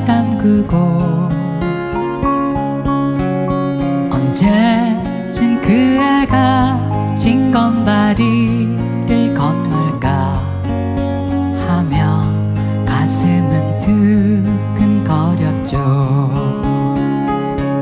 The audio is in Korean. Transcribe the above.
발 담그고 언제쯤 그 애가